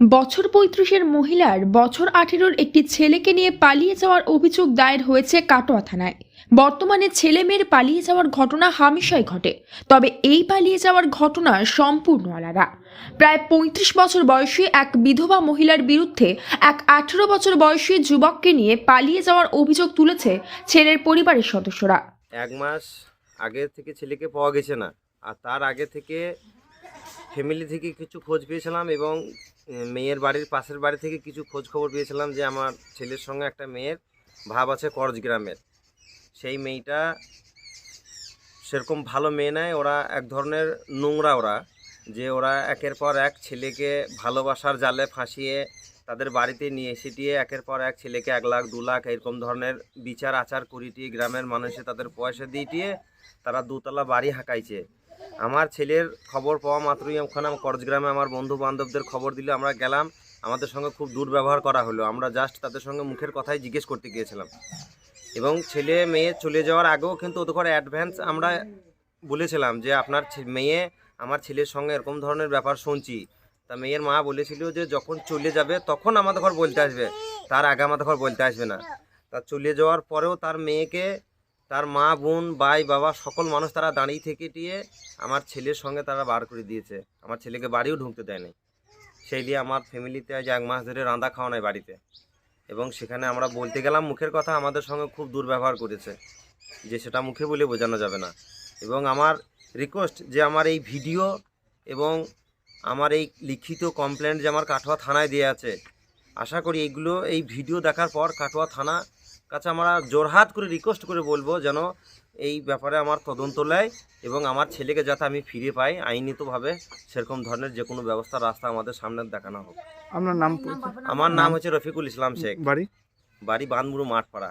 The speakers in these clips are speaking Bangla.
বছর পঁয়ত্রিশের মহিলার বছর আঠেরোর একটি ছেলেকে নিয়ে পালিয়ে যাওয়ার অভিযোগ দায়ের হয়েছে কাটোয়া থানায়। বর্তমানে ছেলে মেয়ের পালিয়ে যাওয়ার ঘটনা হামেশাই ঘটে, তবে এই পালিয়ে যাওয়ার ঘটনা সম্পূর্ণ আলাদা প্রায় পঁয়ত্রিশ বছর বয়সী এক বিধবা মহিলার বিরুদ্ধে এক আঠেরো বছর বয়সী যুবককে নিয়ে পালিয়ে যাওয়ার অভিযোগ তুলেছে ছেলের পরিবারের সদস্যরা। এক মাস আগে থেকে ছেলেকে পাওয়া গেছে না, আর তার আগে থেকে ফ্যামিলি থেকে কিছু খোঁজ পেয়েছিলাম এবং মেয়ের বাড়ির পাশের বাড়ি থেকে কিছু খোঁজ খবর পেয়েছিলাম যে আমার ছেলের সঙ্গে একটা মেয়ের ভাব আছে করজ গ্রামের। সেই মেয়েটা সেরকম ভালো মেয়ে নেয়, ওরা এক ধরনের নোংরা ওরা, যে ওরা একের পর এক ছেলেকে ভালোবাসার জালে ফাঁসিয়ে তাদের বাড়িতে নিয়ে এসে দিয়ে একের পর এক ছেলেকে এক লাখ, দু লাখ এরকম ধরনের বিচার আচার করিটিয়ে গ্রামের মানুষে তাদের পয়সা দিয়ে টিয়ে তারা দুতলা বাড়ি হাঁকাইছে। আমার ছেলের খবর পাওয়া মাত্রই ওখানে করজগ্রামে আমার বন্ধু বান্ধবদের খবর দিলে আমরা গেলাম। আমাদের সঙ্গে খুব দুর্ব্যবহার করা হলো। আমরা জাস্ট তাদের সঙ্গে মুখের কথাই জিজ্ঞেস করতে গিয়েছিলাম। এবং ছেলে মেয়ে চলে যাওয়ার আগেও কিন্তু ওদের অ্যাডভান্স আমরা বলেছিলাম যে, আপনার মেয়ে আমার ছেলের সঙ্গে এরকম ধরনের ব্যাপার শুনছি। তা মেয়ের মা বলেছিল যে, যখন চলে যাবে তখন আমাদের ঘর বলতে আসবে। তার আগে আমাদের ঘর বলতে আসবে না। তা চলে যাওয়ার পরেও তার মেয়েকে তার মা, বোন, ভাই, বাবা, সকল মানুষ তারা দাঁড়িয়ে থেকে টিয়ে আমার ছেলের সঙ্গে তারা বার করে দিয়েছে। আমার ছেলেকে বাড়িও ঢুকতে দেয়নি। সেই দিয়ে আমার ফ্যামিলিতে আজ এক মাস ধরে রান্না খাওয়া নাই বাড়িতে। এবং সেখানে আমরা বলতে গেলাম, মুখের কথা আমাদের সঙ্গে খুব দুর্ব্যবহার করেছে যে সেটা মুখে বলে বোঝানো যাবে না। এবং আমার রিকোয়েস্ট যে আমার এই ভিডিও এবং আমার এই লিখিত কমপ্লেন্ট যে আমার কাটোয়া থানায় দিয়ে আছে, আশা করি এইগুলো এই ভিডিও দেখার পর কাটোয়া থানা কাছে আমরা জোরহাত করে রিকোয়েস্ট করে বলব যেন এই ব্যাপারে আমার তদন্ত নেয় এবং আমার ছেলেকে যাতে আমি ফিরে পাই আইনিতভাবে সেরকম ধরনের যে কোনো ব্যবস্থা রাস্তা আমাদের সামনে দেখানো হোক। আপনার নাম আমার নাম? হচ্ছে রফিকুল ইসলাম শেখ। বাড়ি? বাড়ি বানমুড়ু মাঠপাড়া।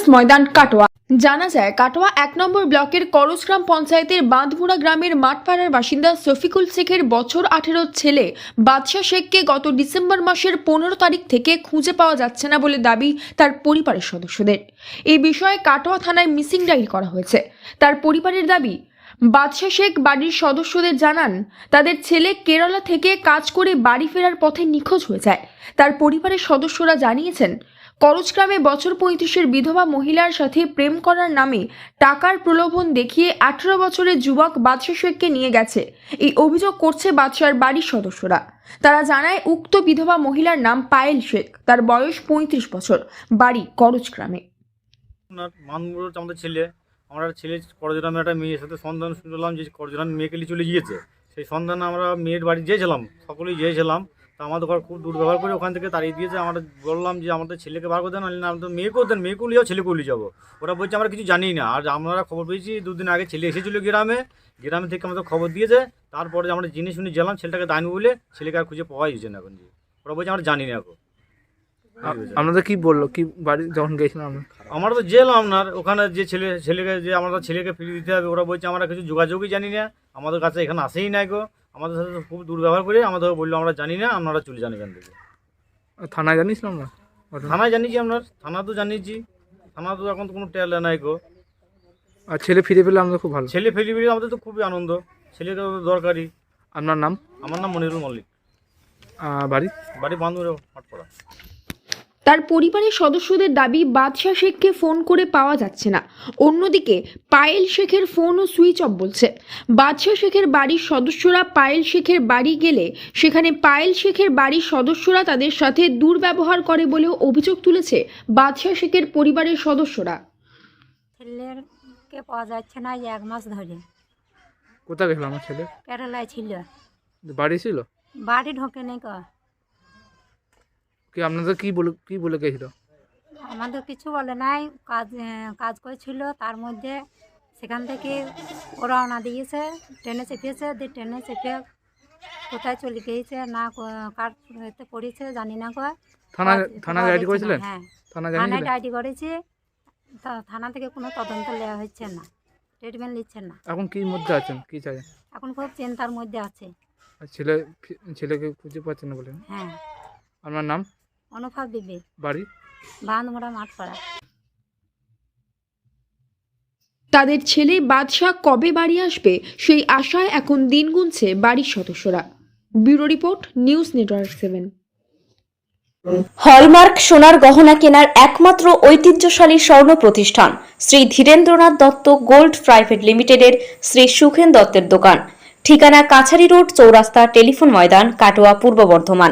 ময়দান কাটোয়া। জানা যায়, কাটোয়া এক নম্বর ব্লকের করজগ্রাম পঞ্চায়েতের বাঁধমুড়া গ্রামের মাঠপাড়ার বাসিন্দা শফিকুল শেখের বছর আঠেরো ছেলে বাদশাহ শেখকে গত ডিসেম্বর মাসের পনেরো তারিখ থেকে খুঁজে পাওয়া যাচ্ছে না বলে দাবি তার পরিবারের সদস্যদের। এই বিষয়ে কাটোয়া থানায় মিসিং ডায়েরি করা হয়েছে। তার পরিবারের দাবি, বাদশাহ শেখ বাড়ির সদস্যদের জানান, তাদের ছেলে কেরালা থেকে কাজ করে বাড়ি ফেরার পথে নিখোঁজ হয়ে যায়। তার পরিবারের সদস্যরা জানিয়েছেন করজগ্রামে বছর পঁয়ত্রিশের বিধবা মহিলার সাথে প্রেম করার নামে টাকার প্রলোভন দেখিয়ে আঠারো বছরের যুবক বাদশাহ শেখকে নিয়ে গেছে। এই অভিযোগ করছে বাদশার বাড়ির সদস্যরা। তারা জানায়, উক্ত বিধবা মহিলার নাম পায়েল শেখ। তার বয়স পঁয়ত্রিশ বছর। বাড়ি করজগ্রামে আপনার আমাদের ছেলে। আমরা ছেলে করজরামে একটা মেয়ের সাথে সন্ধান শুনলাম যে করজরাম মেয়েকে চলে গিয়েছে। সেই সন্ধান আমরা মেয়ের বাড়ি গিয়েছিলাম সকলেই গিয়েছিলাম তা আমাদের ঘর খুব দুর্ব্যবহার করে ওখান থেকে তাড়িয়ে দিয়েছে। আমরা বললাম যে আমাদের ছেলেকে বার করে দেন নাহলে আমাদের মেয়েকেও দেন মেয়েকেও লিয়ে যাও ছেলেকেও নিয়ে যাব। ওরা বলছে আমরা কিছু জানি না। আর আমরা খবর পেয়েছি দুদিন আগে ছেলে এসেছিল গ্রামে। গ্রামে থেকে আমাদের খবর দিয়েছে। তারপরে আমরা জিনিস শুনে গেলাম ছেলেটাকে দাইনি বলে ছেলেকে আর খুঁজে পাওয়াই যাচ্ছে না এখন যে। ওরা বলছে আমরা জানি না এখন। আপনাদের কি বলল? কি বাড়ি যখন গেছিলাম আমরা? তো জেলাম আপনার ওখানে যে ছেলে ছেলেকে যে আমরা ছেলেকে ফিরিয়ে দিতে হবে ওরা বলছে আমরা কিছু যোগাযোগই জানি না। আমাদের কাছে এখানে আসেই না গো। আমাদের সাথে খুব দুর্ব্যবহার করে আমাদের বলল আমরা জানি না আপনারা চলে যান এখান থেকে। থানায় জানিয়েছিলাম না আমরা? থানায় জানিয়েছি আপনার থানা তো জানিয়েছি। থানা তো এখন তো কোনো টেল নাই গো। আর ছেলে ফিরে পেলে আমাদের খুব ভালো। ছেলে ফিরে পেলে আমাদের তো খুবই আনন্দ। ছেলে তো দরকারি। আপনার নাম? আমার নাম মনিরুল মল্লিক। বাড়ি? বাড়ি বান্ধব হাটপড়া। তার পরিবারের সদস্যদের দাবি বাদশাহ শেখকে ফোন করে পাওয়া যাচ্ছে না। অন্যদিকে পায়েল শেখের ফোনও সুইচ অফ বলছে। বাদশাহ শেখের বাড়ির সদস্যরা পায়েল শেখের বাড়ি গেলে সেখানে পায়েল শেখের বাড়ির সদস্যরা তাদের সাথে দুর্ব্যবহার করে বলেও অভিযোগ তুলেছে বাদশাহ শেখের পরিবারের সদস্যরা। ছেলেকে পাওয়া যাচ্ছে না এই এক মাস ধরে। কোথায় গেছিল আমার ছেলে? কেরালায় ছিল। বাড়ি ছিল? বাড়ি ঢোকে নেই ক। কি আপনাদের কি বলে কি বলে গেছিল? আমাদের কিছু বলে নাই কাজ কাজ করেছিল তার মধ্যে সেখান থেকে ওরা রওনা দিয়েছে ট্রেনে চেপেছে দিয়ে ট্রেনে চেপে কোথায় চলে গিয়েছে না কার এতে পড়েছে জানি না কয় থানা থানায় আইডি করেছিলেন? হ্যাঁ। থানা থানায় ডায়েরি করেছি তা থানা থেকে কোনো তদন্ত নেওয়া হচ্ছে না ট্রিটমেন্ট নিচ্ছেন না। এখন কি মধ্যে আছেন? কি চাই এখন খুব চিন্তার মধ্যে আছে। ছেলে ছেলেকে খুঁজে পাচ্ছেন না বলেন? হ্যাঁ। আপনার নাম? অনুভব দিবে বাড়ি? বাঁধমোড়া মাঠপাড়া। তাদের ছেলে বাদশাহ কবে বাড়ি আসবে সেই আশায় এখন দিন গুনছে বাড়ির সদস্যরা। Bureau report news network seven. Hallmark সোনার গহনা কেনার একমাত্র ঐতিহ্যশালী স্বর্ণ প্রতিষ্ঠান শ্রী ধীরেন্দ্রনাথ দত্ত গোল্ড প্রাইভেট লিমিটেডের শ্রী সুখেন দত্তের দোকান। ঠিকানা কাছারি রোড চৌরাস্তা টেলিফোন ময়দান কাটোয়া পূর্ব বর্ধমান।